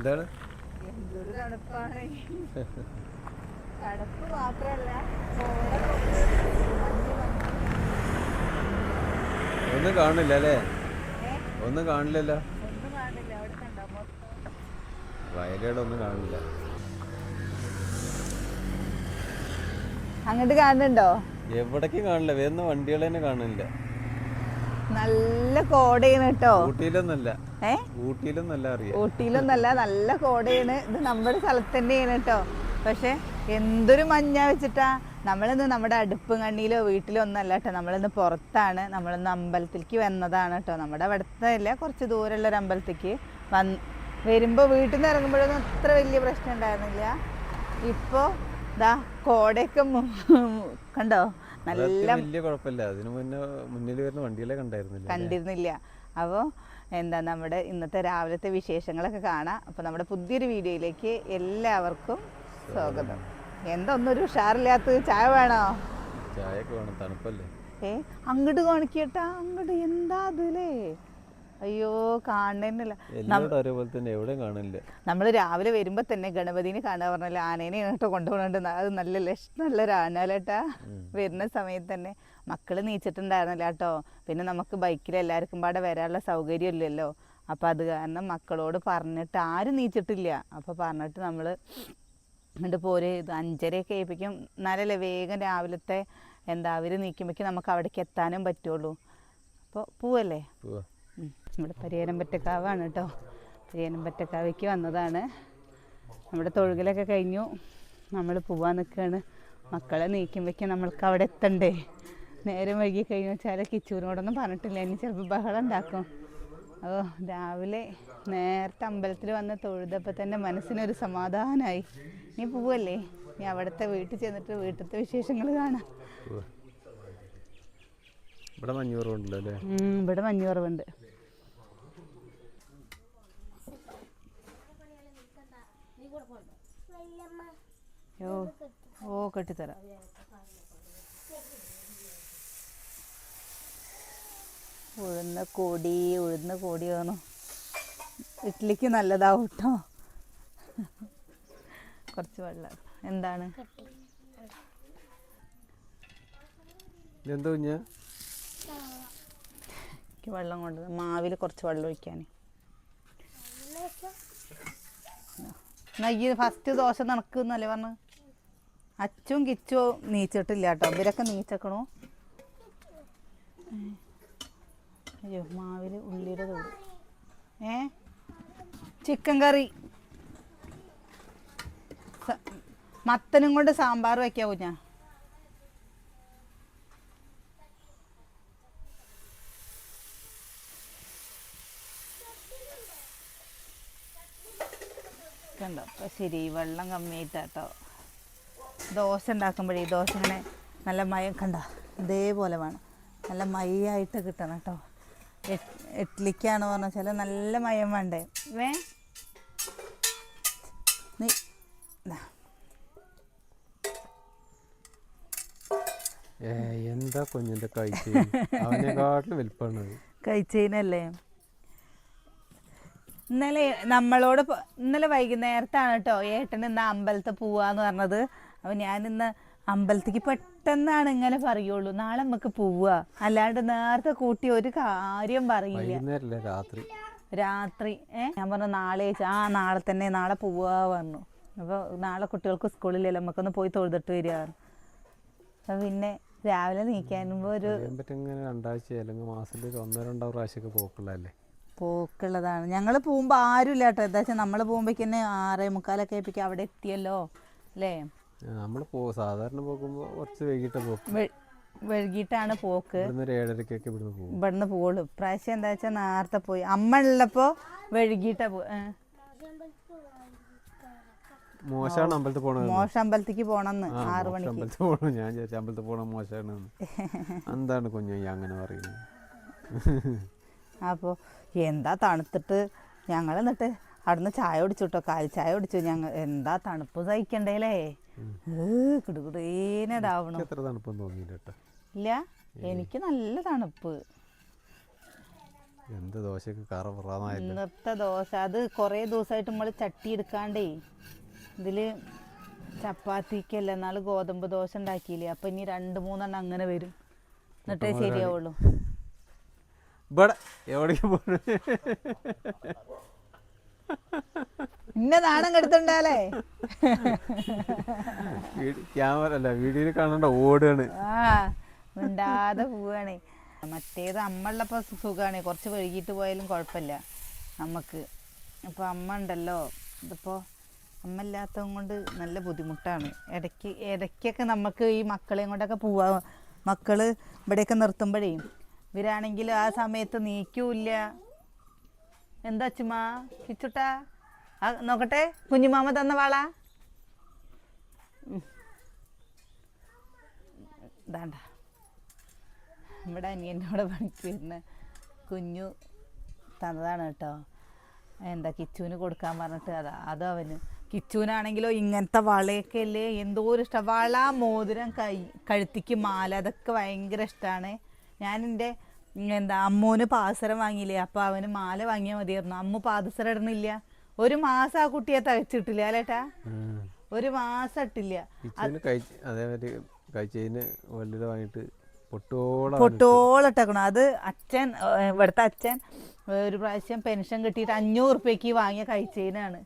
എന്താണ്? ഒന്നും കാണില്ല അല്ലേ? ഒന്നും കാണില്ലല്ലോ. ഒന്നും കാണില്ല. അങ്ങോട്ട് കാണുന്നുണ്ടോ? എവിടേക്ക് കാണില്ല. വേറെ വണ്ടികളെ തന്നെ കാണില്ല നല്ല കോടയാണ് കേട്ടോ. ഊട്ടിയിലൊന്നല്ല ഊട്ടിയിലൊന്നല്ല നല്ല കോടയാണ്. ഇത് നമ്മുടെ സ്ഥലത്ത് തന്നെയാണ് കേട്ടോ പക്ഷെ എന്തൊരു മഞ്ഞ വെച്ചിട്ടാ. നമ്മളിന്ന് നമ്മുടെ അടുപ്പ് കണ്ണിയിലോ വീട്ടിലോ ഒന്നല്ല കേട്ടോ നമ്മളിന്ന് പുറത്താണ്. നമ്മളിന്ന് അമ്പലത്തിലേക്ക് വന്നതാണ് കേട്ടോ നമ്മുടെ അവിടുത്തെ അല്ല കുറച്ച് ദൂരമുള്ള ഒരു അമ്പലത്തിലേക്ക് വന്ന് വരുമ്പോൾ വീട്ടിൽ നിന്ന് ഇറങ്ങുമ്പോഴൊന്നും അത്ര വലിയ പ്രശ്നം ഉണ്ടായിരുന്നില്ല. ഇപ്പോൾ ദാ കോടയൊക്കെ കണ്ടോ? നല്ല വലിയ കുഴപ്പമില്ല. അതിന് മുന്നേ മുന്നിൽ വരുന്ന വണ്ടിയിലേ കണ്ടായിരുന്നില്ല കണ്ടിരുന്നില്ല. അപ്പോൾ എന്താ നമ്മുടെ ഇന്നത്തെ രാവിലത്തെ വിശേഷങ്ങളൊക്കെ കാണാം. അപ്പോൾ നമ്മുടെ പുതിയൊരു വീഡിയോയിലേക്ക് എല്ലാവർക്കും സ്വാഗതം. എന്താ ഒന്നൊരു ഉഷാറില്ലാത്തത്? ചായ വേണോ? ചായ വേണം തണുപ്പല്ലേ? ഏ അങ്ങോട്ട് കാണിക്കട്ടാ അങ്ങോട്ട് എന്താ അതിലേ? അയ്യോ കാണുന്നില്ല. നമ്മൾ രാവിലെ വരുമ്പോ തന്നെ ഗണപതിനെ കാണാൻ പറഞ്ഞാൽ ആനേനെ കേട്ടോ കൊണ്ടുപോകണുണ്ട്. അത് നല്ല ലക്ഷണം നല്ലൊരു ആനാലേട്ടാ വരുന്ന സമയത്ത് തന്നെ. മക്കൾ നീച്ചിട്ടുണ്ടായിരുന്നില്ല കേട്ടോ പിന്നെ നമുക്ക് ബൈക്കിൽ എല്ലാവർക്കും പാടെ വരാനുള്ള സൗകര്യം ഇല്ലല്ലോ. അപ്പം അത് കാരണം മക്കളോട് പറഞ്ഞിട്ട് ആരും നീച്ചിട്ടില്ല. അപ്പോൾ പറഞ്ഞിട്ട് നമ്മൾ എന്നിട്ട് പോര് ഇത് അഞ്ചരയൊക്കെ ഏൽപ്പിക്കും എന്നാലല്ലേ വേഗം രാവിലത്തെ എന്താ അവർ നീക്കുമ്പോഴേക്കും നമുക്ക് അവിടേക്ക് എത്താനും പറ്റുള്ളൂ. അപ്പോൾ പോവല്ലേ. നമ്മുടെ പരിയാരം പറ്റക്കാവാണ് കേട്ടോ. പരിയാരം പറ്റക്കാവേക്ക് വന്നതാണ്. നമ്മുടെ തൊഴുകലൊക്കെ കഴിഞ്ഞു. നമ്മൾ പോവാൻ നിൽക്കുകയാണ് മക്കളെ നീക്കുമ്പോഴേക്കും നമ്മൾക്ക് അവിടെ എത്തണ്ടേ? നേരം വൈകി കഴിഞ്ഞു വെച്ചാൽ കിച്ചൂരിനോടൊന്നും പറഞ്ഞിട്ടില്ല. ഇനി ചിലപ്പോൾ ബഹളം ഉണ്ടാക്കും. ഓ രാവിലെ നേരത്തെ അമ്പലത്തിൽ വന്ന് തൊഴുതപ്പോൾ തന്നെ മനസ്സിനൊരു സമാധാനമായി നീ പോവല്ലേ? നീ അവിടുത്തെ വീട്ടിൽ ചെന്നിട്ട് വീട്ടിലത്തെ വിശേഷങ്ങൾ കാണാം. ഇവിടെ മഞ്ഞൂറ് ഉണ്ടല്ലോ ഇവിടെ മഞ്ഞ് ഓ ഓ കെട്ടിത്തരാം. ഉഴുന്ന കൊടി ഉഴുന്ന കോടിയാണോ ഇഡ്ഡലിക്ക് നല്ലതാവും കേട്ടോ കുറച്ച് വെള്ളം. എന്താണ്? ഇതെന്താ കുഞ്ഞാ? എനിക്ക് വെള്ളം കൊണ്ട് മാവിൽ കുറച്ച് വെള്ളം ഒഴിക്കാൻ നെയ്യ് ഫസ്റ്റ് ദോശ നടക്കുന്നല്ലേ പറഞ്ഞു അച്ചും കിച്ചും നീച്ചിട്ടില്ല കേട്ടോ ഇവരൊക്കെ നീച്ചക്കണു. അയ്യോ മാവിൽ ഉള്ളിയുടെ തോട്. ഏ? Chicken curry. മത്തനും കൊണ്ട് സാമ്പാർ വയ്ക്കാവൂ ഞാൻ. കണ്ടോ? ശരി വെള്ളം കമ്മിയായിട്ടാട്ടോ. ദോശ ഉണ്ടാക്കുമ്പോഴേ ദോശ ഇങ്ങനെ നല്ല മയം കണ്ട ഇതേപോലെ വേണം. നല്ല മയായിട്ട് കിട്ടണം കേട്ടോ. ഇഡ്ലിക്കാണ് പറഞ്ഞാൽ ചില നല്ല മയം വേണ്ടേ? വേ. നീ എന്താ കുഞ്ഞിന്റെ കഴിച്ചേനല്ലേ ഇന്നലെ നമ്മളോട് ഇന്നലെ വൈകുന്നേരത്താണ് കേട്ടോ ഏട്ടൻ ഇന്ന് അമ്പലത്തിൽ പോവാന്ന് പറഞ്ഞത്. അപ്പോൾ ഞാൻ ഇന്ന് അമ്പലത്തിക്ക് പെട്ടെന്നാണ് ഇങ്ങനെ പറയുള്ളൂ. നാളെ നമുക്ക് പോവുക അല്ലാണ്ട് നേരത്തെ കൂട്ടി ഒരു കാര്യം പറയില്ല. രാത്രി? രാത്രി. ഏഹ് ഞാൻ പറഞ്ഞു നാളെ ആ നാളെ തന്നെ നാളെ പോവാ പറഞ്ഞു. അപ്പോൾ നാളെ കുട്ടികൾക്ക് സ്കൂളിലല്ലോ നമുക്കൊന്ന് പോയി തൊഴുതിട്ട് വരിക അപ്പം പിന്നെ രാവിലെ നീക്കാനുമ്പോൾ ഒരു രണ്ടാഴ്ച അല്ലെങ്കിൽ മാസത്തിൽ ഒന്നോ രണ്ടോ പ്രാവശ്യമൊക്കെ പോക്കുള്ളതല്ലേ? പോക്കുള്ളതാണ്. ഞങ്ങൾ പോകുമ്പോൾ ആരുമില്ല കേട്ടോ എന്താ വെച്ചാൽ നമ്മൾ പോകുമ്പോഴേക്കന്നെ ആറേ മുക്കാലൊക്കെ ഏൽപ്പിക്കുക അവിടെ എത്തിയല്ലോ. അല്ലേ? നമ്മൾ പോ സാധാരണ പോകുമ്പോൾ കുറച്ച് വൈകിട്ട് പോകും വൈകിട്ടാണ് പോക്ക്. ഏഴരക്കൊക്കെ ഇവിടുന്ന് പോകും. ഇവിടുന്ന് പോകുള്ളൂ പ്രാവശ്യം എന്താ വെച്ചാൽ നേരത്തെ പോയി. അമ്മ ഉള്ളപ്പോ വൈകിട്ടാ പോ. മോശമാണ് അമ്പലത്തിൽ പോണത് മോശ അമ്പലത്തിക്ക് പോണെന്ന്. ആറ് മണിക്ക്. അമ്പലത്തിൽ പോകണം ഞാൻ വിചാരിച്ചു അമ്പലത്തിൽ പോകണം മോശമാണ് എന്താണ് കുഞ്ഞു ഈ അങ്ങനെ പറയുന്നത്? അപ്പോൾ എന്താ തണുത്തിട്ട് ഞങ്ങൾ എന്നിട്ട് അവിടുന്ന് ചായ കുടിച്ചു കേട്ടോ കാൽ ചായ കുടിച്ചു. ഞങ്ങൾ എന്താ തണുപ്പ് സഹിക്കണ്ടേലേ? തണുപ്പൊന്നും തോന്നിയില്ല കേട്ടോ. ഇല്ല എനിക്ക് നല്ല തണുപ്പ്. എന്ത് ദോശക്ക് ഇന്നത്തെ ദോശ അത് കുറേ ദിവസമായിട്ട് നമ്മൾ ചട്ടി എടുക്കാണ്ടേ. ഇതിൽ ചപ്പാത്തിക്കല്ല എന്നാൽ ഗോതമ്പ് ദോശ ഉണ്ടാക്കിയില്ലേ അപ്പൊ ഇനി രണ്ട് മൂന്നെണ്ണം അങ്ങനെ വരും. എന്നിട്ടേ ശരിയാവുള്ളൂ. ഇവിടെ എവിടേക്ക് ഇന്ന നാണം കെടുത്തുണ്ടാലേ ക്യാമറ അല്ല വീഡിയോയിൽ കാണണ്ട ഓടുകയാണ്. ആ മിണ്ടാതെ പോവാണ് മറ്റേത് അമ്മ ഉള്ളപ്പോൾ സുഖമാണ് കുറച്ച് വൈകിട്ട് പോയാലും കുഴപ്പമില്ല നമുക്ക്. അപ്പോൾ അമ്മ ഉണ്ടല്ലോ. ഇതിപ്പോൾ അമ്മ ഇല്ലാത്തത് കൊണ്ട് നല്ല ബുദ്ധിമുട്ടാണ്. ഇടയ്ക്ക് ഇടയ്ക്കൊക്കെ നമുക്ക് ഈ മക്കളെയും കൊണ്ടൊക്കെ പോവാ. മക്കൾ ഇവിടെയൊക്കെ നിർത്തുമ്പോഴേ ഇവരാണെങ്കിൽ ആ സമയത്ത് നീക്കൂല്ല. എന്താ ചുമ്മാ കിച്ചുട്ടാ? നോക്കട്ടെ. കുഞ്ഞുമാമ തന്ന വാള. ഇതാണ്ട ഇവിടെ അനിയനോട് പണിക്ക് വരുന്ന കുഞ്ഞു തന്നതാണ് കേട്ടോ. എന്താ കിച്ചുവിന് കൊടുക്കാൻ പറഞ്ഞിട്ട് അതാ അത് അവന്. കിച്ചുവിനാണെങ്കിലോ ഇങ്ങനത്തെ വളയൊക്കെ അല്ലേ എന്തോ ഒരു ഇഷ്ടം. വള മോതിരം കൈ കഴുത്തിക്ക് മാല അതൊക്കെ ഭയങ്കര ഇഷ്ടമാണ് ഞാൻ എന്റെ എന്താ അമ്മൂന് പാദസരം വാങ്ങിയില്ലേ? അപ്പോൾ അവന് മാല വാങ്ങിയാൽ മതിയായിരുന്നു. അമ്മ പാദസരം ഇടണില്ല ഒരു മാസം ആ കുട്ടിയെ തയ്ച്ചിട്ടില്ല അല്ലേട്ടാ ഒരു മാസം ഇട്ടില്ല. വാങ്ങിയിട്ട് പൊട്ടോളിട്ടേക്കണം അത് അച്ഛൻ ഇവിടുത്തെ അച്ഛൻ ഒരു പ്രാവശ്യം പെൻഷൻ കിട്ടിയിട്ട് അഞ്ഞൂറ് റുപ്യക്ക് വാങ്ങിയ കഴിച്ചതിനാണ്.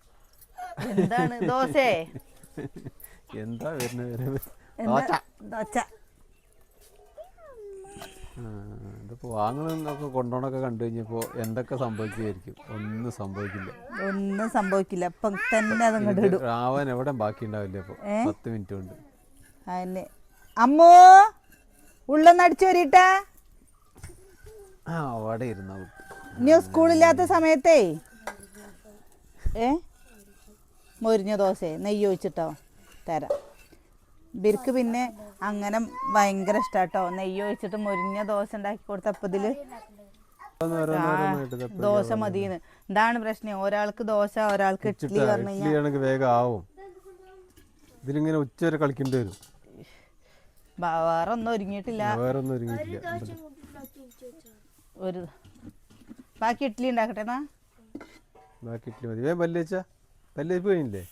എന്താണ് ദോശേ? എന്താ വരുന്നത്? ദോശ? ഇതിപ്പോൾ വാങ്ങണമെന്നൊക്കെ കൊണ്ടോണൊക്കെ കണ്ടു കഴിഞ്ഞപ്പോൾ എന്തൊക്കെ സംഭവിക്കുമായിരിക്കും ഒന്നും സംഭവിക്കില്ല. ഒന്നും സംഭവിക്കില്ല. ഇപ്പം തന്നെ അത് ആവാൻ എവിടെ ബാക്കി ഉണ്ടാവില്ല ഇപ്പോൾ പത്ത് മിനിറ്റ് കൊണ്ട്. അതന്നെ. അമ്മോ ഉള്ളൊന്ന് അടിച്ചു വരിട്ടാ ആ അവിടെ ഇരുന്ന ഇനി സ്കൂളില്ലാത്ത സമയത്തേ? ഏ? മൊരിഞ്ഞ ദോശ നെയ്യ് ഒഴിച്ചിട്ടോ? തരാം. ബിർക്ക് പിന്നെ അങ്ങനെ ഭയങ്കര ഇഷ്ടാട്ടോ. നെയ്യ് ഒഴിച്ചിട്ട് മുരിഞ്ഞ ദോശ ഉണ്ടാക്കി കൊടുത്തപ്പോൾ ഇതിൽ ഓരോന്ന് ഓരോന്ന് ഓരോന്നായിട്ട് ഇത് ദോശ മതിയെന്ന് എന്താണ് പ്രശ്നം. ഒരാൾക്ക് ദോശ ഒരാൾക്ക് ഇഡ്ഡലി പറഞ്ഞു കഴിഞ്ഞാൽ ഇഡ്ഡലി ആണെങ്കിൽ വേഗം ആവും. ഇതിലിങ്ങനെ ഉച്ച വരെ കളിക്കേണ്ടി വരും. വേറെ ഒന്നും ഒരുങ്ങിയിട്ടില്ല. വേറെ ഒന്നും ഒരുങ്ങിയിട്ടില്ല. ഒരു ബാക്കി ഇഡ്ഡലി ഉണ്ടാക്കട്ടെ ബാക്കി ഇഡ്ഡലി മതി. വേഗം പല്ല് വെച്ചാ പല്ല് വെച്ച് കഴിഞ്ഞില്ലേ?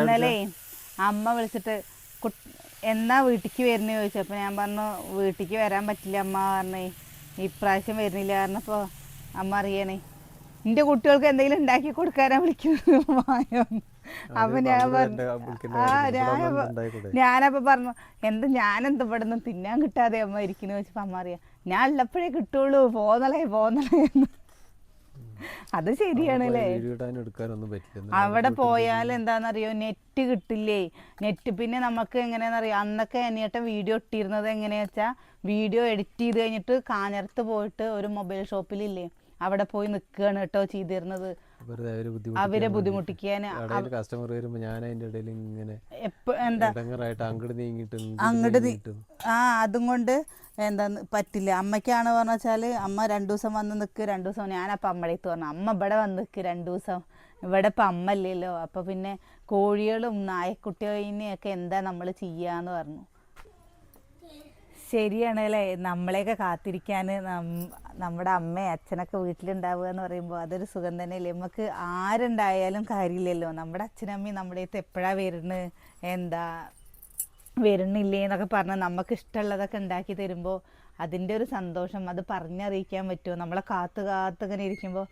ഇന്നലെ അമ്മ വിളിച്ചിട്ട് എന്നാ വീട്ടിക്ക് വരുന്നത് ചോദിച്ചു അപ്പോൾ ഞാൻ പറഞ്ഞു വീട്ടിക്ക് വരാൻ പറ്റില്ല അമ്മ പറഞ്ഞേ. ഇപ്രാവശ്യം വരുന്നില്ല പറഞ്ഞപ്പോൾ അമ്മ അറിയണേ എന്റെ കുട്ടികൾക്ക് എന്തെങ്കിലും ഉണ്ടാക്കി കൊടുക്കാനാ വിളിക്കുന്നത്? വായോ അപ്പൊ ഞാൻ പറഞ്ഞു വിളിക്കുന്ന ആ. ഞാൻ? ഞാനപ്പോ പറഞ്ഞു എന്ത് ഞാനെന്ത് ഇവിടെ നിന്ന് തിന്നാൻ കിട്ടാതെ അമ്മ ഇരിക്കുന്നു? വെച്ചപ്പോ അമ്മ അറിയാം ഞാൻ ഉള്ളപ്പോഴേ കിട്ടുള്ളൂ പോന്നളേ പോന്നളേ എന്ന്. അത് ശരിയാണല്ലേ അവിടെ പോയാൽ എന്താണെന്നറിയോ നെറ്റ് കിട്ടില്ലേ? നെറ്റ് പിന്നെ നമുക്ക് എങ്ങനെയാണെന്നറിയോ അന്നൊക്കെ അനിയേട്ടൻ വീഡിയോ ഇട്ടിരുന്നത് എങ്ങനെയാ വെച്ചാൽ വീഡിയോ എഡിറ്റ് ചെയ്ത് കഴിഞ്ഞിട്ട് കാഞ്ഞിരത്ത് പോയിട്ട് ഒരു മൊബൈൽ ഷോപ്പിലില്ലേ അവിടെ പോയി നിൽക്കുകയാണ് കേട്ടോ ചെയ്തിരുന്നത്. അവർ ബുദ്ധിമുട്ടിക്കാൻ കസ്റ്റമർ വരുമ്പോൾ ഞാൻ അതിന്റെ ഇടയിൽ ഇങ്ങനെ എന്താ? അങ്ങോട്ട് നീങ്ങിട്ട് അങ്ങോട്ട് ആ അതും കൊണ്ട് എന്താ പറ്റില്ല. അമ്മയ്ക്കാണ് പറഞ്ഞ വെച്ചാൽ അമ്മ രണ്ടു ദിവസം വന്ന് നിൽക്ക് രണ്ടു ദിവസം ഞാനപ്പൊ അമ്മയുടെ പറഞ്ഞു അമ്മ ഇവിടെ വന്ന് നിൽക്ക് രണ്ടു ദിവസം. ഇവിടെ ഇപ്പം അമ്മ ഇല്ലല്ലോ. അപ്പോൾ പിന്നെ കോഴികളും നായക്കുട്ടികളിനെയൊക്കെ എന്താ നമ്മൾ ചെയ്യാന്ന് പറഞ്ഞു. ശരിയാണ് അല്ലേ? നമ്മളെയൊക്കെ കാത്തിരിക്കാൻ നമ്മുടെ അമ്മയും അച്ഛനൊക്കെ വീട്ടിലുണ്ടാവുക എന്ന് പറയുമ്പോൾ അതൊരു സുഖം തന്നെയല്ലേ? നമുക്ക് ആരുണ്ടായാലും കാര്യമില്ലല്ലോ. നമ്മുടെ അച്ഛനമ്മയും നമ്മുടെ അടുത്ത് എപ്പോഴാണ് വരുന്നത് എന്താ വരുന്നില്ലേ എന്നൊക്കെ പറഞ്ഞ് നമുക്ക് ഇഷ്ടമുള്ളതൊക്കെ ഉണ്ടാക്കി തരുമ്പോൾ അതിന്റെ ഒരു സന്തോഷം അത് പറഞ്ഞറിയിക്കാൻ പറ്റുമോ? നമ്മളെ കാത്തു കാത്തുങ്ങനെ ഇരിക്കുമ്പോൾ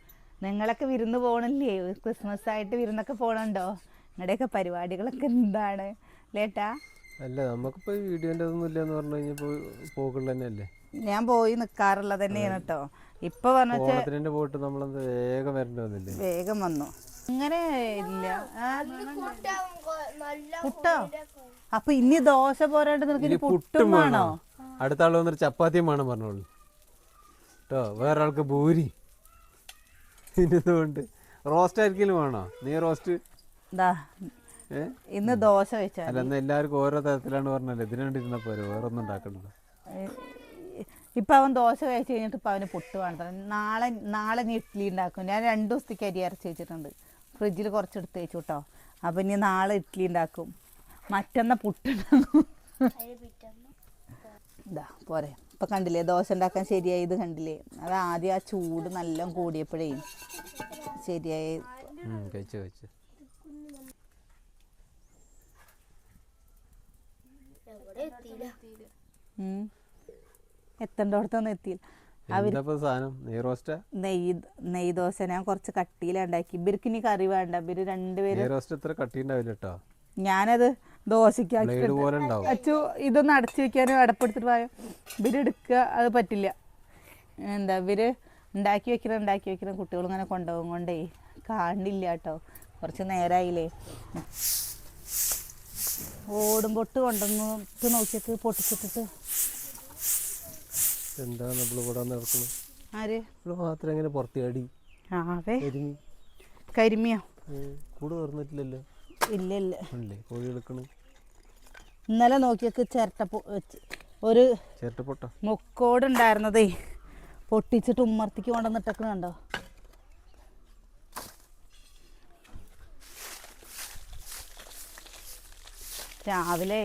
നിങ്ങളൊക്കെ വിരുന്ന് പോകണില്ലേ? ക്രിസ്മസ് ആയിട്ട് വിരുന്നൊക്കെ പോകണുണ്ടോ? നിങ്ങളുടെയൊക്കെ പരിപാടികളൊക്കെ എന്താണ്? ലേട്ടാ അല്ല നമുക്കിപ്പോ ഈ വീഡിയോന്റെ ഒന്നും ഇല്ല എന്ന് പറഞ്ഞു കഴിഞ്ഞാൽ പോക്കുള്ള തന്നെയല്ലേ? ഞാൻ പോയി നിൽക്കാറുള്ളത് തന്നെയാണ് കേട്ടോ ഇപ്പൊ പറഞ്ഞു പോയിട്ട് നമ്മളെന്ത് വേഗം വരേണ്ടി വന്നില്ലേ? വേഗം വന്നു. അങ്ങനെ ഇല്ല. പുട്ടോ? അപ്പൊ ഇനി ദോശ പോരാണ്ട് നിനക്ക് ഇനി പുട്ടും വേണോ. അടുത്ത ആൾ വന്നൊരു ചപ്പാത്തിയും വേണം പറഞ്ഞോളൂ. കേട്ടോ വേറെ ആൾക്ക് ഭൂരി. ഇതുകൊണ്ട് റോസ്റ്റ് ആയിരിക്കലും വേണോ? നീ റോസ്റ്റ്? ഇന്ന് ദോശ വെച്ചാൽ അല്ല എല്ലാവർക്കും ഓരോ തരത്തിലാണ് പറഞ്ഞല്ലേ ഇതിനുവേണ്ടി ഇരുന്ന പോരെ വേറെ ഒന്നും ഉണ്ടാക്കണ്ടല്ലോ ഇപ്പൊ അവൻ ദോശ കഴിച്ച് കഴിഞ്ഞിട്ട് ഇപ്പൊ അവന് പുട്ട് വേണ്ട നാളെ നാളെ നീ ഇഡ്ഡലി ഉണ്ടാക്കും. ഞാൻ രണ്ട് ദിവസത്തേക്ക് അരി അരച്ച് വെച്ചിട്ടുണ്ട്. ഫ്രിഡ്ജിൽ കുറച്ച് എടുത്ത് വെച്ചു കേട്ടോ അപ്പൊ ഇനി നാളെ ഇഡ്ഡലി ഉണ്ടാക്കും. മറ്റന്ന പുട്ടുണ്ടാക്കും ഇതാ പോരെ. ഇപ്പം കണ്ടില്ലേ ദോശ ഉണ്ടാക്കാൻ ശരിയായത് കണ്ടില്ലേ? അത് ആദ്യം ആ ചൂട് നല്ല കൂടിയപ്പോഴേ ശരിയായി. കഴിച്ചു കഴിച്ച്. എത്തേണ്ടോടത്തൊന്നും എത്തിയില്ല. നെയ്യ് നെയ്യ് ദോശ ഞാൻ കുറച്ച് കട്ടിയിലുണ്ടാക്കി. ഇവർക്ക് ഇനി കറി വേണ്ട. ഇവർ രണ്ടുപേരും ഞാനത് ഉണ്ടാവും. അച്ചു ഇതൊന്ന് അടച്ചു വെക്കാനും അടപ്പെടുത്തിട്ട് പോയോ ഇവർ എടുക്കുക അത് പറ്റില്ല. എന്താ ഇവർ ഉണ്ടാക്കി വെക്കണം ഉണ്ടാക്കി വെക്കണം. കുട്ടികൾ ഇങ്ങനെ കൊണ്ടുപോകും കൊണ്ടേ. കാണില്ല കേട്ടോ. കുറച്ച് നേരമായില്ലേ ഓടും പൊട്ട് കൊണ്ടുവന്നിട്ട് നോക്കിയിട്ട് പൊട്ടിച്ചിട്ടിട്ട്. എന്താ നമ്മൾ ഇവിടെ നടക്കുന്നത്? ആര്? ഇവിടെ മാത്രം എങ്ങനെ പുറത്ത് ചാടി ആവേ എരുമി കരിമിയോ കൂട് തുറന്നിട്ടില്ലല്ലോ ഇല്ല ഇല്ല. അല്ലേ കോഴി എടുക്കണ. ഇന്നലെ നോക്കിയൊക്കെ ചിരട്ട ഒരു വെച്ച് ഒരു ചിരട്ടപ്പൊട്ട? മുക്കോട് ഉണ്ടായിരുന്നതേ പൊട്ടിച്ചിട്ട് ഉമ്മർത്തിക്ക് കൊണ്ടുവന്നിട്ടൊക്കെ കണ്ടോ? രാവിലെ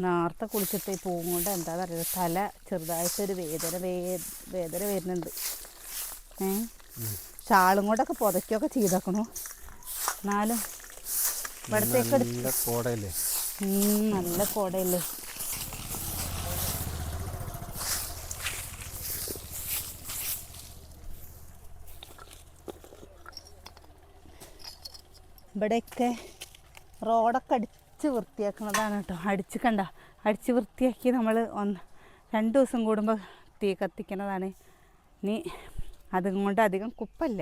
നേരത്തെ കുളിച്ചിട്ട് ഈ പൂവും കൊണ്ട് എന്താ പറയുക തല ചെറുതായിട്ടൊരു വേദന വേ വേദന വരുന്നുണ്ട്. ഏ? ഷാളും കൊണ്ടൊക്കെ പുതയ്ക്കൊക്കെ ചെയ്തേക്കണു. എന്നാലും ഇവിടത്തേക്ക് നല്ല കോടയല്ലേ? ഉം, നല്ല കോടയല്ലേ. ഇവിടെയൊക്കെ റോഡൊക്കെ അടിച്ച് വൃത്തിയാക്കുന്നതാണ് കേട്ടോ. അടിച്ച് കണ്ട അടിച്ച് വൃത്തിയാക്കി നമ്മൾ ഒന്ന് രണ്ട് ദിവസം കൂടുമ്പോൾ തീ കത്തിക്കുന്നതാണ്. ഇനി അതുകൊണ്ട് അധികം കുപ്പല്ല.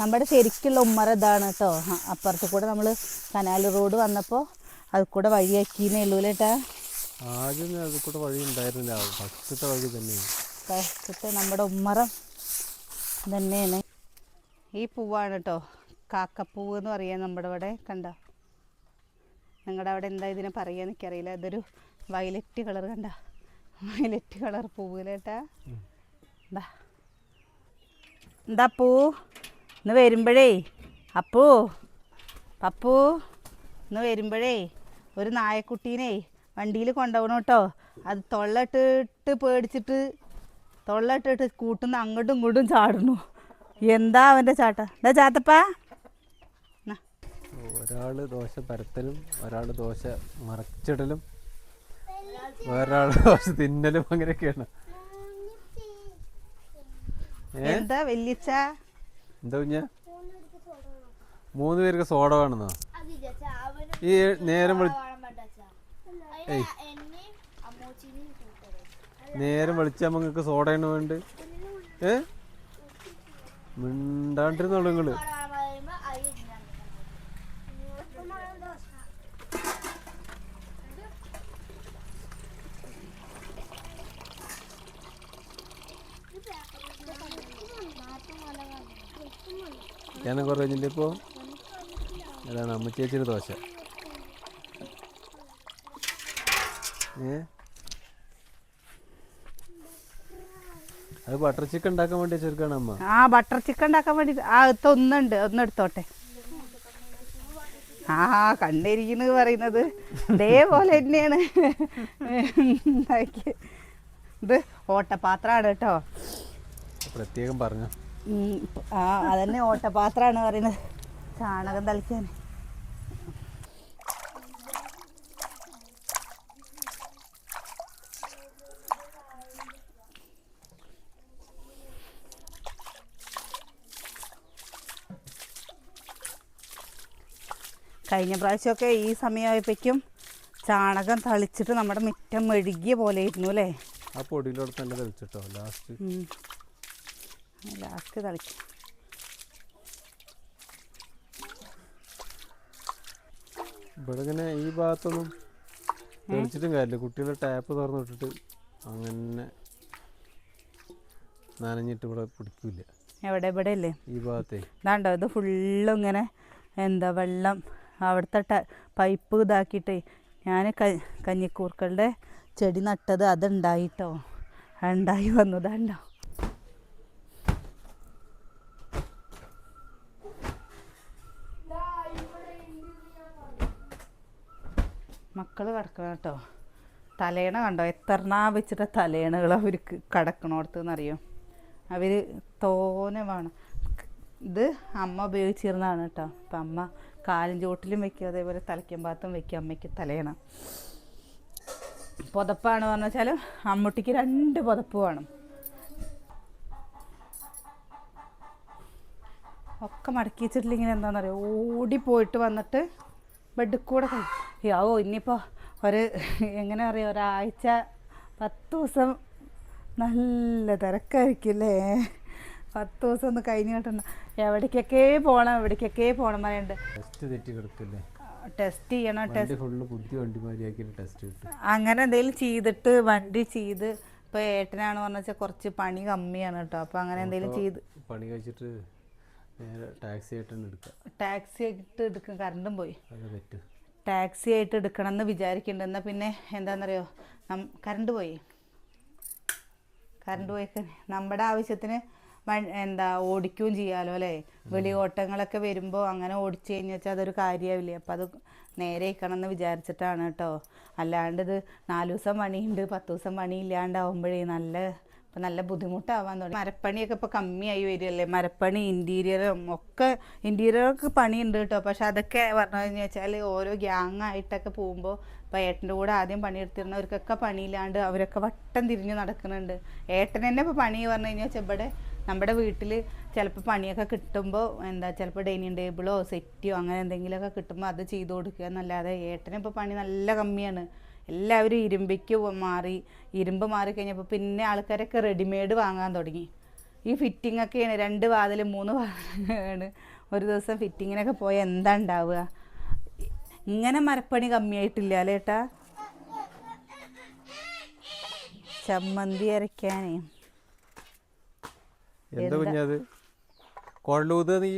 നമ്മുടെ ശരിക്കുള്ള ഉമ്മറ ഇതാണ് കേട്ടോ. അപ്പുറത്ത് കൂടെ നമ്മൾ കനാൽ റോഡ് വന്നപ്പോൾ അത് കൂടെ വഴിയാക്കിന്നേ ഉള്ളൂ കേട്ടാ ആദ്യം അത് കൂടെ വഴി ഉണ്ടായിരുന്നില്ല. ഫസ്റ്റത്തെ വഴി തന്നെയാണ്. ഫസ്റ്റത്തെ നമ്മുടെ ഉമ്മറം തന്നെയാണ്. ഈ പൂവാണ് കേട്ടോ. കാക്കപ്പൂവ് എന്ന് പറയാം നമ്മുടെ ഇവിടെ കണ്ട? നിങ്ങളുടെ അവിടെ എന്താ ഇതിനെ പറയാന്ന് എനിക്കറിയില്ല. ഇതൊരു വയലറ്റ് കളർ കണ്ട? വയലറ്റ് കളർ പൂവിലേട്ടാ എന്താ എന്താ പൂ? ഇന്ന് വരുമ്പോഴേ അപ്പൂ പപ്പൂ ഇന്ന് വരുമ്പോഴേ ഒരു നായക്കുട്ടീനെ വണ്ടിയിൽ കൊണ്ടുപോകണം കേട്ടോ. അത് തൊള്ളട്ടിട്ട് പേടിച്ചിട്ട് തൊള്ളട്ടിട്ട് കൂട്ടുന്ന അങ്ങോട്ടും ഇങ്ങോട്ടും ചാടുന്നു. എന്താ അവന്റെ ചാട്ട? എന്താ ചാത്തപ്പാ? ഒരാൾ ദോശ പരത്തലും ഒരാൾ ദോശ മറച്ചിടലും വേറൊരാൾ ദോശ തിന്നലും അങ്ങനെയൊക്കെയാണ്. എന്താ വല്യച്ച എന്താ കുഞ്ഞ? മൂന്ന് പേർക്ക് സോഡ വേണമെന്നോ? ഈ നേരം വിളി നേരം വിളിച്ചാൽ നിങ്ങൾക്ക് സോഡയാണ് വേണ്ട? ഏ? മിണ്ടാണ്ടിരുന്നോളൂ നിങ്ങൾ. ഞാൻ കുറഞ്ഞില്ല ഇപ്പോൾ അതാണ് അമ്മ ചേച്ചിയുടെ ദോശ. ഏ? അത് ബട്ടർ ചിക്കൻ ഉണ്ടാക്കാൻ വേണ്ടി ചെറുക്കാണ് അമ്മ. ആ ബട്ടർ ചിക്കൻ ഉണ്ടാക്കാൻ വേണ്ടി ആ ഇത്ത ഒന്നുണ്ട്. ഒന്നെടുത്തോട്ടെ ആ കണ്ടിരിക്കുന്നത് പറയുന്നത്. ഇതേപോലെ തന്നെയാണ്. ഉണ്ടാക്കിയത്. ഇത് ഓട്ടപാത്രമാണ് കേട്ടോ. പ്രത്യേകം പറഞ്ഞു. ആ അതന്നെ ഓട്ടപാത്രമാണ് പറയുന്നത്. ചാണകം തളിക്കാൻ കഴിഞ്ഞ പ്രാവശ്യമൊക്കെ ഈ സമയമായപ്പോഴേക്കും ചാണകം തളിച്ചിട്ട് നമ്മുടെ മുറ്റം മെഴുകിയ പോലെ ആയിരുന്നു അല്ലേ? ആ പൊടിയിലോട് തന്നെ തളിച്ചിട്ടോ ലാസ്റ്റ് ലാസ്റ്റ് തളിക്കും ഇവിടെ ഇങ്ങനെ ഈ ഭാഗത്തൊന്നും തെളിച്ചിട്ടും കാര്യമില്ല. കുട്ടികളെ ടാപ്പ് തുറന്നു വിട്ടിട്ട് അങ്ങനെ നനഞ്ഞിട്ട് ഇവിടെ പിടിക്കില്ല. എവിടെ ഇവിടെ അല്ലേ ഈ ഭാഗത്തെ. ഇതാണ്ടോ ഇത് ഫുള്ളും ഇങ്ങനെ എന്താ വെള്ളം അവിടുത്തെ ട പൈപ്പ് ഇതാക്കിയിട്ടേ ഞാൻ ക കഞ്ഞിക്കൂർക്കളുടെ ചെടി നട്ടത് അതുണ്ടായിട്ടോ. ഉണ്ടായി വന്നതാണ്ടോ. മക്കൾ കിടക്കണം കേട്ടോ. തലേണ കണ്ടോ? എത്രനാ വെച്ചിട്ട് തലേണകൾ അവർക്ക് കിടക്കണോടത്ത് എന്നറിയോ അവർ തോനെ വേണം. ഇത് അമ്മ ഉപയോഗിച്ചിരുന്നതാണ് കേട്ടോ. അപ്പം അമ്മ കാലും ചോട്ടിലും വെക്കും അതേപോലെ തലയ്ക്കും ഭാഗത്തും വെക്കും അമ്മയ്ക്ക് തലേണ. പുതപ്പാണ് പറഞ്ഞു വെച്ചാൽ അമ്മുട്ടിക്ക് രണ്ട് പുതപ്പ് വേണം. ഒക്കെ മടക്കി വെച്ചിട്ടില്ലെങ്കിൽ എന്താണെന്നറിയോ ഓടിപ്പോയിട്ട് വന്നിട്ട് ബെഡിൽ കൂടെ യാവോ ഓ ഇനിയിപ്പോൾ ഒരു എങ്ങനെ പറയുക ഒരാഴ്ച പത്ത് ദിവസം നല്ല തിരക്കായിരിക്കില്ലേ? പത്ത് ദിവസം ഒന്ന് കഴിഞ്ഞ് കിട്ടണം. എവിടേക്കൊക്കെ പോകണം എവിടേക്കൊക്കെ പോകണം പറയുന്നുണ്ട് ടെസ്റ്റ് തെറ്റി കിടക്കില്ലേ? ടെസ്റ്റ് ചെയ്യണം ടെസ്റ്റ് ഫുള്ള് ടെസ്റ്റ് കിട്ടും. അങ്ങനെ എന്തെങ്കിലും ചെയ്തിട്ട് വണ്ടി ചെയ്ത് ഇപ്പോൾ ഏട്ടനാണ് പറഞ്ഞാൽ കുറച്ച് പണി കമ്മിയാണ് കേട്ടോ. അപ്പോൾ അങ്ങനെ എന്തെങ്കിലും ചെയ്ത് പണി കഴിച്ചിട്ട് ടാക്സി ആയിട്ട് തന്നെ എടുക്കാം ടാക്സി ആയിട്ട് എടുക്കും കറണ്ടും പോയി. ടാക്സി ആയിട്ട് എടുക്കണം എന്ന് വിചാരിക്കുന്നുണ്ട് എന്നാൽ പിന്നെ എന്താണെന്നറിയോ നം കറണ്ട് പോയി. കറണ്ട് പോയി നമ്മുടെ ആവശ്യത്തിന് എന്താ ഓടിക്കുകയും ചെയ്യാലോ അല്ലേ? വെളി ഓട്ടങ്ങളൊക്കെ വരുമ്പോൾ അങ്ങനെ ഓടിച്ചു കഴിഞ്ഞാൽ വെച്ചാൽ അതൊരു കാര്യമാവില്ലേ അപ്പം അത് നേരെ ഇക്കണം എന്ന് വിചാരിച്ചിട്ടാണ് കേട്ടോ. അല്ലാണ്ട് ഇത് നാല് ദിവസം പണിയുണ്ട് പത്ത് ദിവസം പണി ഇല്ലാണ്ടാവുമ്പോഴേ നല്ല ഇപ്പം നല്ല ബുദ്ധിമുട്ടാവാൻ തുടങ്ങി. മരപ്പണിയൊക്കെ ഇപ്പോൾ കമ്മിയായി വരികയല്ലേ? മരപ്പണി ഇന്റീരിയറും ഒക്കെ ഇന്റീരിയറൊക്കെ പണിയുണ്ട് കേട്ടോ. പക്ഷെ അതൊക്കെ പറഞ്ഞു കഴിഞ്ഞു വെച്ചാൽ ഓരോ ഗ്യാങ് ആയിട്ടൊക്കെ പോകുമ്പോൾ ഇപ്പോൾ ഏട്ടന്റെ കൂടെ ആദ്യം പണിയെടുത്തിരുന്നവർക്കൊക്കെ പണിയില്ലാണ്ട് അവരൊക്കെ വട്ടം തിരിഞ്ഞ് നടക്കുന്നുണ്ട്. ഏട്ടൻ തന്നെ ഇപ്പോൾ പണി പറഞ്ഞു കഴിഞ്ഞാൽ വെച്ചാൽ ഇവിടെ നമ്മുടെ വീട്ടിൽ ചിലപ്പോൾ പണിയൊക്കെ കിട്ടുമ്പോൾ എന്താ ചിലപ്പോൾ ഡൈനിങ് ടേബിളോ സെറ്റിയോ അങ്ങനെ എന്തെങ്കിലുമൊക്കെ കിട്ടുമ്പോൾ അത് ചെയ്ത് കൊടുക്കുക എന്നല്ലാതെ ഏട്ടനിപ്പോൾ പണി നല്ല കമ്മിയാണ്. എല്ലാവരും ഇരുമ്പിക്ക് മാറി ഇരുമ്പ് മാറി കഴിഞ്ഞപ്പോൾ പിന്നെ ആൾക്കാരൊക്കെ റെഡിമെയ്ഡ് വാങ്ങാൻ തുടങ്ങി. ഈ ഫിറ്റിംഗ് ഒക്കെയാണ് രണ്ട് വാതിൽ മൂന്ന് വാതിലാണ്. ഒരു ദിവസം ഫിറ്റിങ്ങിനൊക്കെ പോയാൽ എന്താ ഉണ്ടാവുക? ഇങ്ങനെ മരപ്പണി കമ്മിയായിട്ടില്ല അല്ലേ ഏട്ടാ? ചമ്മന്തി അരയ്ക്കാനേ. എന്താ കുഞ്ഞത് കൊള്ളൂത് നീ?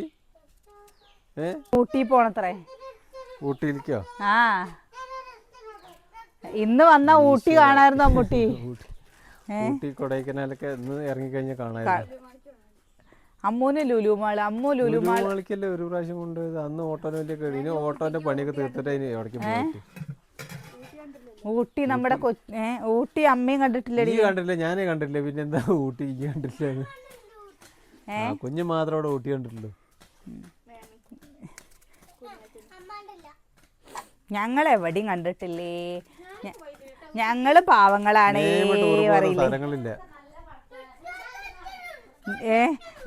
ഊട്ടി പോണത്രേ. ഊട്ടിയിലേക്കോ? ആ. ഇന്ന് വന്ന ഊട്ടി കാണായിരുന്നു അമ്മൂട്ടി. ഊട്ടി. കൊടൈക്കനാലൊക്കെ ഇന്ന് ഇറങ്ങിക്കഴിഞ്ഞാൽ കാണാമായിരുന്നു. അമ്മൂന് ലുലുമാൾ അമ്മു ലുലുമാൾ ലുലുമാളിക്കല്ലേ ഒരു പ്രാവശ്യം കൊണ്ടുപോയത്. അന്ന് ഓട്ടോനെ കഴിഞ്ഞു ഇനി ഓട്ടോന്റെ പണിയൊക്കെ തീർത്തിട്ട് അതിന് എവിടേക്ക് പോയിട്ട്. ഊട്ടി നമ്മുടെ ഊട്ടി. അമ്മയും കണ്ടിട്ടില്ല കണ്ടില്ല ഞാനേ കണ്ടില്ല പിന്നെ എന്താ ഊട്ടി ഈ കണ്ടില്ല കുഞ്ഞു മാത്രം അവിടെ ഊട്ടി കണ്ടിട്ടുള്ളൂ. ഞങ്ങൾ എവിടെയും കണ്ടിട്ടില്ലേ? ഞങ്ങൾ പാവങ്ങളാണ് പറയില്ലേ? ഏ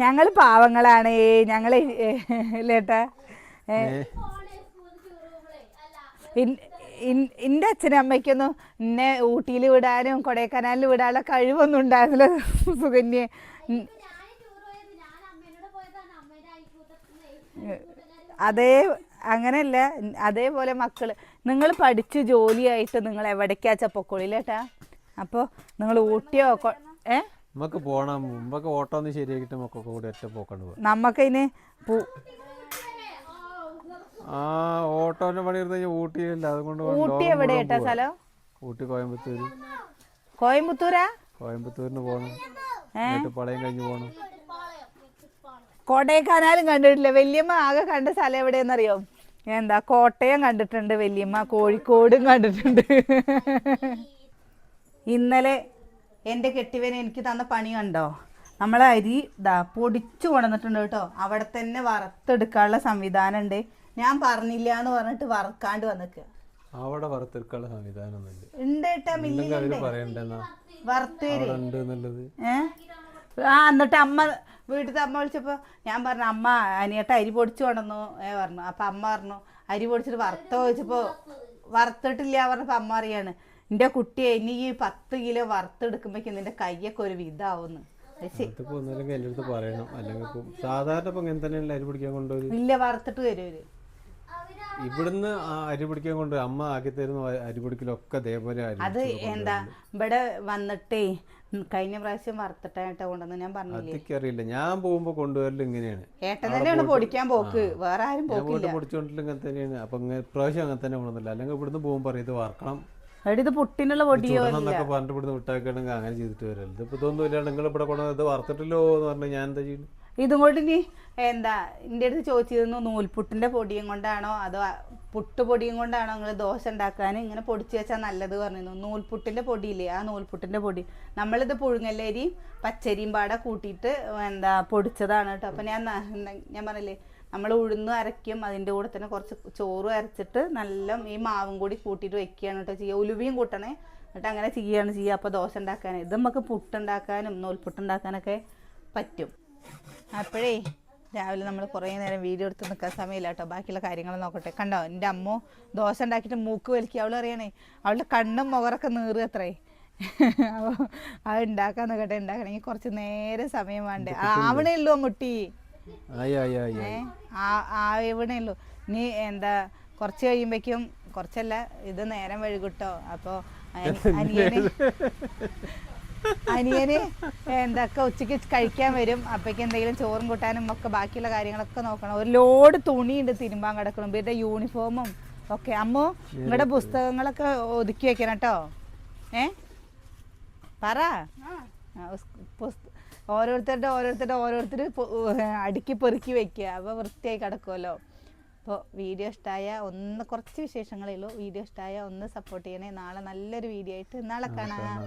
ഞങ്ങൾ പാവങ്ങളാണ് ഞങ്ങൾ ഇല്ലേട്ടാ എന്റെ അച്ഛനും അമ്മയ്ക്കൊന്നും എന്നെ ഊട്ടിയിൽ വിടാനും കൊടൈക്കനാലിൽ വിടാനുള്ള കഴിവൊന്നും ഉണ്ടായിരുന്നില്ല. സുകന്യെ. അതേ അങ്ങനെയല്ല അതേപോലെ മക്കൾ നിങ്ങൾ പഠിച്ച് ജോലിയായിട്ട് നിങ്ങൾ എവിടേക്കാ പൊക്കോളില്ലേട്ടാ അപ്പോൾ നിങ്ങൾ ഊട്ടിയോ ഏ? നമുക്ക് പോണം. മുമ്പൊക്കെ ഓട്ടോ ഒന്ന് ശരിയാക്കിട്ട് മക്കൊക്കെ കൂടി ഒറ്റ പോക്കണ്ട് പോകാം നമുക്കതിന് ആ ഓട്ടോന്റെ പണി എടുത്ത് ഊട്ടിയില്ല അതുകൊണ്ട് ഊട്ടി ലോകം എവിടെ മുഴുവൻ ഏട്ടാ പോവാം. സ്ഥലം? ഊട്ടി കോയമ്പത്തൂര്. കോയമ്പത്തൂരാ? കോയമ്പത്തൂരിന് പോകണം പളയം കഴിഞ്ഞ് പോകണം കൊടൈക്കനാലും കണ്ടിട്ടില്ല. വല്യമ്മ ആകെ കണ്ട സ്ഥലം എവിടെയെന്നറിയോ? എന്താ കോട്ടയം കണ്ടിട്ടുണ്ട് വല്യമ്മ കോഴിക്കോടും കണ്ടിട്ടുണ്ട്. ഇന്നലെ എന്റെ കെട്ടിവൻ എനിക്ക് തന്ന പണി കണ്ടോ? നമ്മളെ അരി ഇതാ പൊടിച്ചു കൊണ്ടുവന്നിട്ടുണ്ട് കേട്ടോ. അവിടെ തന്നെ വറുത്തെടുക്കാനുള്ള സംവിധാനം ഉണ്ട് ഞാൻ പറഞ്ഞില്ല എന്ന് പറഞ്ഞിട്ട് വറുക്കാണ്ട് വന്നിക്ക്. അവിടെ വറുത്തെടുക്കാനുള്ള സംവിധാനം ഉണ്ട് കേട്ടാ പറയണ്ടെന്നാ വറുത്തേര്. അവിടെ ഉണ്ട് എന്നുള്ളത്. ഏ? ആ എന്നിട്ട് അമ്മ വീട്ടിലത്തെ അമ്മ വിളിച്ചപ്പോൾ ഞാൻ പറഞ്ഞു അമ്മ അനിയേട്ട അരി പൊടിച്ചു കൊണ്ടുവന്നു. ഏ പറഞ്ഞു. അപ്പം അമ്മ പറഞ്ഞു അരി പൊടിച്ചിട്ട് വറുത്തോ? ചോദിച്ചപ്പോൾ വറുത്തിട്ടില്ല പറഞ്ഞപ്പോൾ അമ്മ അറിയാണ് എന്റെ കുട്ടിയെ ഇനി ഈ പത്ത് കിലോ വറുത്തെടുക്കുമ്പോഴേക്കും നിന്റെ കയ്യൊക്കെ ഒരു വിധാവുന്നു. സാധാരണ ഇല്ല വറുത്തിട്ട് വരും ഇവിടുന്ന് ആ അരി പിടിക്കാൻ കൊണ്ട് അമ്മ ആക്കി തരുന്ന അരി പിടിക്കലൊക്കെ അതേപോലെ അത് എന്താ ഇവിടെ വന്നിട്ടേ കഴിഞ്ഞ പ്രാവശ്യം വറുത്തിട്ടായിട്ട് കൊണ്ടുവന്ന് ഞാൻ പറഞ്ഞില്ല? ഞാൻ പോകുമ്പോ കൊണ്ടുവരൽ ഇങ്ങനെയാണ്. ഏട്ടൻ തന്നെയാണ് പൊടിക്കാൻ പോക്ക്. വേറെ ആരും പോക്കില്ല. പൊടിച്ചോണ്ടില്ല ഇങ്ങനെ തന്നെയാണ്. അപ്പൊ ഇങ്ങനെ ഇപ്രാവശ്യം അങ്ങനെ തന്നെ കൊണ്ടുവന്നില്ല. അല്ലെങ്കിൽ ഇവിടുന്ന് പോകുമ്പോ ഇത് വറക്കണം. ഇത് പുട്ടിനുള്ള പൊടിയോ എന്നൊക്കെ പറഞ്ഞിട്ട് ഇവിടുന്ന് വിട്ടാക്കണെങ്കിൽ അങ്ങനെ ചെയ്തിട്ട് വരരുത്. ഇപ്പൊ ഇതൊന്നും ഇല്ലാണ്ട് നിങ്ങൾ ഇവിടെ കൊണ്ടുവന്നത് ഇത് വറുത്തിട്ടില്ലോ എന്ന് പറഞ്ഞാൽ ഞാൻ എന്താ ചെയ്യുന്നത്? ഇതും കൊണ്ട് ഇനി എന്താ എന്റെ അടുത്ത് ചോദിച്ചിരുന്നു നൂൽപുട്ടിന്റെ പൊടിയും കൊണ്ടാണോ അതോ പുട്ട് പൊടിയും കൊണ്ടാണോ നിങ്ങൾ ദോശ ഉണ്ടാക്കാൻ ഇങ്ങനെ പൊടിച്ച് വെച്ചാൽ നല്ലത് പറഞ്ഞിരുന്നു. നൂൽപുട്ടിന്റെ പൊടിയില്ലേ ആ നൂൽപുട്ടിന്റെ പൊടി. നമ്മളിത് പുഴുങ്ങല്ലരിയും പച്ചരിയും പാടെ കൂട്ടിയിട്ട് എന്താ പൊടിച്ചതാണ് കേട്ടോ അപ്പം ഞാൻ ഞാൻ പറഞ്ഞില്ലേ നമ്മൾ ഉഴുന്ന് അരയ്ക്കും അതിന്റെ കൂടെ തന്നെ കുറച്ച് ചോറും അരച്ചിട്ട് നല്ല ഈ മാവും കൂടി കൂട്ടിയിട്ട് വെക്കുകയാണ് കേട്ടോ ചെയ്യുക. ഉലുവയും കൂട്ടണേ എന്നിട്ട് അങ്ങനെ ചെയ്യുകയാണ് ചെയ്യുക. അപ്പോൾ ദോശ ഉണ്ടാക്കാൻ ഇത് നമുക്ക് പുട്ടുണ്ടാക്കാനും നൂൽപുട്ടുണ്ടാക്കാനൊക്കെ പറ്റും. അപ്പോഴേ രാവിലെ നമ്മൾ കുറേ നേരം വീഡിയോ എടുത്ത് നിൽക്കാൻ സമയമില്ല കേട്ടോ. ബാക്കിയുള്ള കാര്യങ്ങൾ നോക്കട്ടെ. കണ്ടോ എന്റെ അമ്മ ദോശ ഉണ്ടാക്കിയിട്ട് മൂക്ക് വലിക്കുക അവൾ അറിയണേ അവളുടെ കണ്ണും മുഖറൊക്കെ നീറുക അത്രേ. അപ്പോൾ അത് ഉണ്ടാക്കാൻ നോക്കട്ടെ ഉണ്ടാക്കണമെങ്കിൽ കുറച്ച് നേരം സമയം വേണ്ടേ. ആവണേ ഉള്ളൂ മുട്ടി ആവണേ ഉള്ളൂ. നീ എന്താ കുറച്ച് കഴിയുമ്പോഴേക്കും കുറച്ചല്ല ഇത് നേരം വഴുകിട്ടോ അപ്പോൾ അനിയന് അനിയന് എന്തൊക്കെ ഉച്ചയ്ക്ക് കഴിക്കാൻ വരും? അപ്പേക്ക് എന്തെങ്കിലും ചോറും കൂട്ടാനും ഒക്കെ ബാക്കിയുള്ള കാര്യങ്ങളൊക്കെ നോക്കണം. ഒരു ലോഡ് തുണിയുണ്ട് തിരുമ്പാൻ കിടക്കണം ഇവരുടെ യൂണിഫോമും ഒക്കെ. അമ്മോ നിങ്ങളുടെ പുസ്തകങ്ങളൊക്കെ ഒതുക്കി വെക്കണം കേട്ടോ. ഏ? പറ. ഓരോരുത്തരുടെ ഓരോരുത്തരുടെ ഓരോരുത്തർ അടുക്കി പെറുക്കി വെക്കുക. അപ്പോൾ വൃത്തിയായി കിടക്കുമല്ലോ. അപ്പോൾ വീഡിയോ ഇഷ്ടമായ ഒന്ന് കുറച്ച് വിശേഷങ്ങളേ ഉള്ളൂ. വീഡിയോ ഇഷ്ടമായ ഒന്ന് സപ്പോർട്ട് ചെയ്യണേ. നാളെ നല്ലൊരു വീഡിയോ ആയിട്ട് നാളെ കാണാം.